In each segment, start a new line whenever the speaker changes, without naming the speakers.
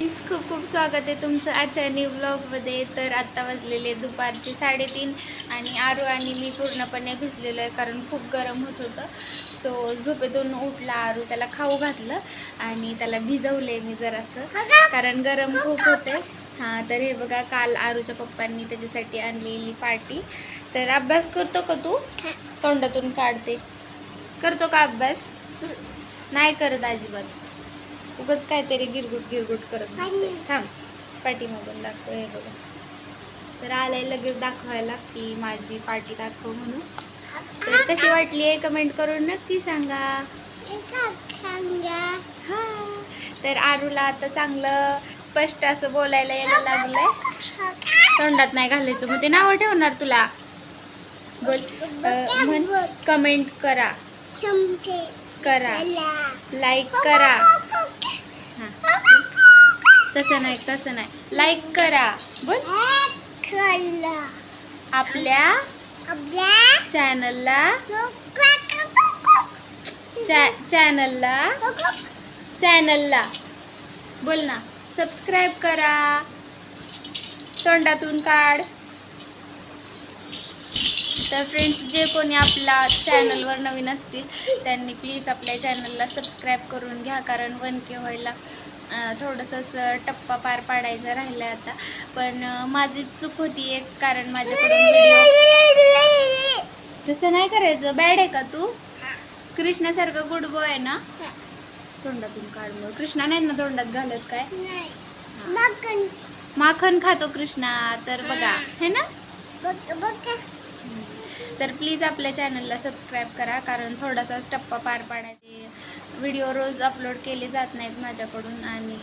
Friends खूप खूप स्वागत आहे तुमचं आजच्या न्यू ब्लॉगमध्ये तर आत्ता वाजलेले दुपारचे साडेतीन आणि आरू आणि मी पूर्णपणे भिजलेलो आहे कारण खूप गरम होत होतं. सो झोपेतून उठला आरू त्याला खाऊ घातलं आणि त्याला भिजवले मी जरासं. कारण गरम खूप होते हां तर हे बघा काल आरूच्या पप्पांनी त्याच्यासाठी आणलेली पार्टी. तर अभ्यास करतो का तू? तोंडातून काढते. करतो का अभ्यास? नाही करत अजिबात. उगच काहीतरी गिरगुट गिरगुट करत असते थांब पाठीमागून दाखव हे बघा. तर आलंय लगेच दाखवायला की माझी पार्टी दाखव म्हणून. तर कशी वाटली आहे कमेंट करून नक्की सांगा. हा तर आरूला आता चांगलं स्पष्ट असं बोलायला यायला लागलंय. तोंडात नाही घालायचं मग ते नाव ठेवणार तुला. बोल म्हण कमेंट करा. करा. लाईक करा. तसं नाही तसं नाही. लाईक करा. बोल. आपल्या चॅनलला चॅनलला चॅनलला बोल ना. सबस्क्राईब करा. तोंडातून काढ. तर फ्रेंड्स जे कोणी आपल्या चॅनलवर नवीन असतील त्यांनी प्लीज आपल्या चॅनलला सबस्क्राईब करून घ्या. कारण वन के व्हायला थोडंसंच टप्पा पार पाडायचा राहिला आता. पण माझी चूक होती एक कारण माझ्याकडून व्हिडिओ तसं नाही करायचं. बॅड आहे का तू? कृष्णासारखं गुड बॉय आहे ना? तोंडातून काढ मग कृष्णा नाही ना तोंडात घालत काय? माखन. खातो कृष्णा. तर बघा. है. ना? तर प्लीज आपल्या चॅनलला सबस्क्राईब करा कारण थोडासा टप्पा पार पाडायचे व्हिडिओ रोज अपलोड केले जात नाहीत माझ्याकडून आणि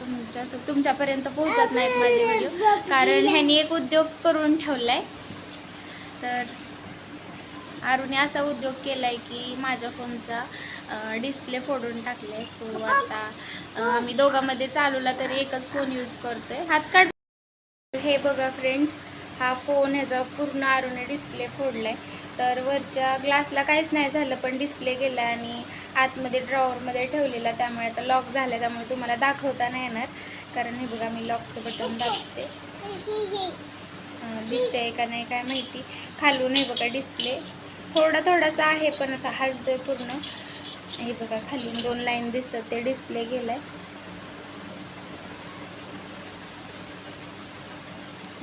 तुमच्या तुमच्यापर्यंत पोहोचत नाहीत माझे व्हिडिओ. कारण ह्यांनी एक उद्योग करून ठेवलाय. तर आरूने असा उद्योग केला आहे की माझ्या फोनचा डिस्प्ले फोडून टाकलाय. सो आता आम्ही दोघांमध्ये चालूला तरी एकच फोन यूज करतोय. हात काढ हे बघा फ्रेंड्स हा फोन ह्याचा पूर्ण आरूने डिस्प्ले फोडला आहे तर वरच्या ग्लासला काहीच नाही झालं पण डिस्प्ले गेला आणि आतमध्ये ड्रॉवरमध्ये ठेवलेला त्यामुळे आता लॉक झालं त्यामुळे तुम्हाला दाखवता नाही येणार. कारण हे बघा मी लॉकचं बटन दाबते. दिसते आहे का नाही काय माहिती. खालून हे बघा डिस्प्ले थोडा थोडासा आहे पण असा हलतोय पूर्ण. हे बघा खालून दोन लाईन दिसतात ते डिस्प्ले गेलाय.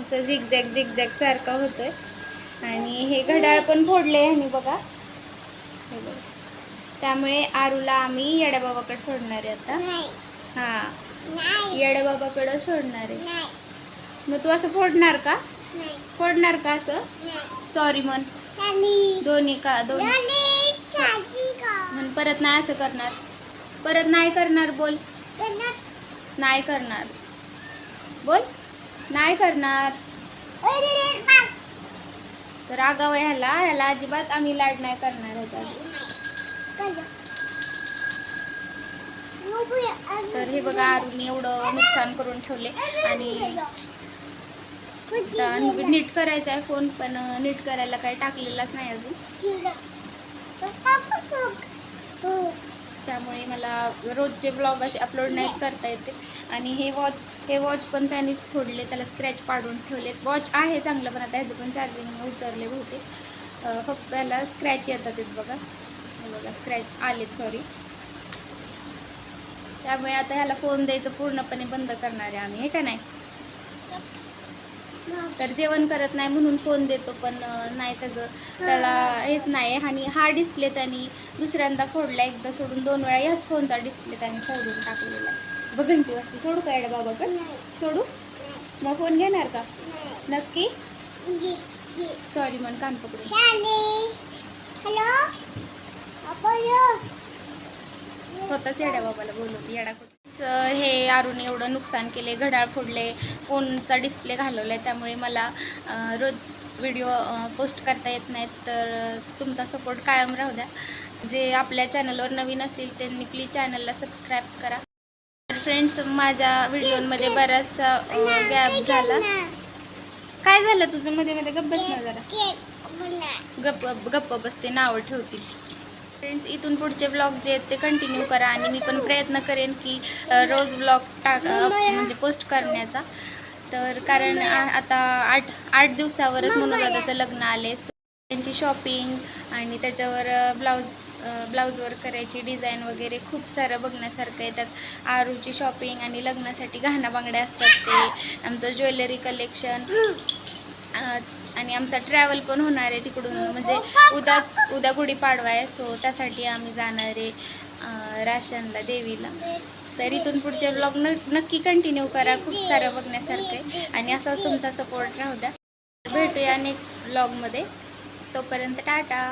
असं झिगझॅग झिगझॅग सारखं होतोय. आणि हे घड्याळ पण फोडले ह्यानी बघा. हे बघा. त्यामुळे आरूला आम्ही येड्याबाबाकडे सोडणार आहे आता. हां. येड्याबाबाकडं सोडणार आहे. मग तू असं फोडणार का? फोडणार का असं? सॉरी म्हण. दोन्ही का दोन्ही. परत नाही असं करणार. परत नाही करणार बोल. नाही करणार. बोल. नाही करणार. तर आगाव ह्याला ह्याला अजिबात आम्ही लाड नाही करणार ह्याच्या. तर हे बघा आरूने एवढं नुकसान करून ठेवले आणि नीट करायचा आहे फोन पण नीट करायला काही टाकलेलाच नाही अजून. त्यामुळे मला रोजचे ब्लॉग असे अपलोड नाही करता येते. आणि हे वॉच हे वॉच पण त्यांनीच फोडले त्याला स्क्रॅच पाडून ठेवले वॉच आहे चांगलं पण आता ह्याचं पण चार्जिंग उतरले होते फक्त त्याला स्क्रॅच येतात आहेत बघा. बघा स्क्रॅच आलेत सॉरी त्यामुळे आता ह्याला फोन द्यायचं पूर्णपणे बंद करणार आहे आम्ही हे का नाही? तर जेवण करत नाही म्हणून फोन देतो पण नाही त्याचं. त्याला हेच नाही आणि हा डिस्प्ले त्यांनी दुसऱ्यांदा फोडला एकदा सोडून दोन वेळा ह्याच फोनचा डिस्प्ले त्यांनी फोडून टाकलेला आहे. बघ घंटी वाजते सोडू का एवढ्या बाबाकडे? सोडू? मग फोन घेणार का? नक्की? सॉरी मन कान पकडून. स्वतःच येड्या बाबाला बोलवते येडा कुठे? हे आरून एवढं नुकसान केले घड्याळ फोडले फोनचा डिस्प्ले घालवला आहे त्यामुळे मला रोज व्हिडिओ पोस्ट करता येत नाहीत. तर तुमचा सपोर्ट कायम राहू द्या. जे आपल्या चॅनलवर नवीन असतील त्यांनी प्लीज चॅनलला सबस्क्राईब करा. फ्रेंड्स माझ्या व्हिडिओमध्ये बराचसा गॅप झाला. काय झालं तुझं? मध्ये मध्ये गप्प बसणार ना जरा. गप्प गप्प बसते नावं ठेवतील. फ्रेंड्स इथून पुढचे ब्लॉग जे आहेत ते कंटिन्यू करा आणि मी पण प्रयत्न करेन की रोज ब्लॉग टाक म्हणजे पोस्ट करण्याचा. तर कारण आता आठ आठ दिवसावरच दादाचं लग्न आले. सो त्यांची शॉपिंग आणि त्याच्यावर ब्लाऊज ब्लाऊजवर करायची डिझाईन वगैरे खूप सारं बघण्यासारखं येतात. आरूची शॉपिंग आणि लग्नासाठी गहना बांगड्या असतात ते. आमचं ज्वेलरी कलेक्शन आणि आमचा ट्रॅव्हल पण होणार आहे तिकडून. म्हणजे उद्याच उद्या गुढीपाडवा आहे सो त्यासाठी आम्ही जाणार आहे राशनला देवीला. तर इथून पुढचे ब्लॉग न नक्की कंटिन्यू करा खूप सारं बघण्यासारखं आहे. आणि असाच तुमचा सपोर्ट राहू द्या. भेटूया नेक्स्ट ब्लॉगमध्ये तोपर्यंत टाटा!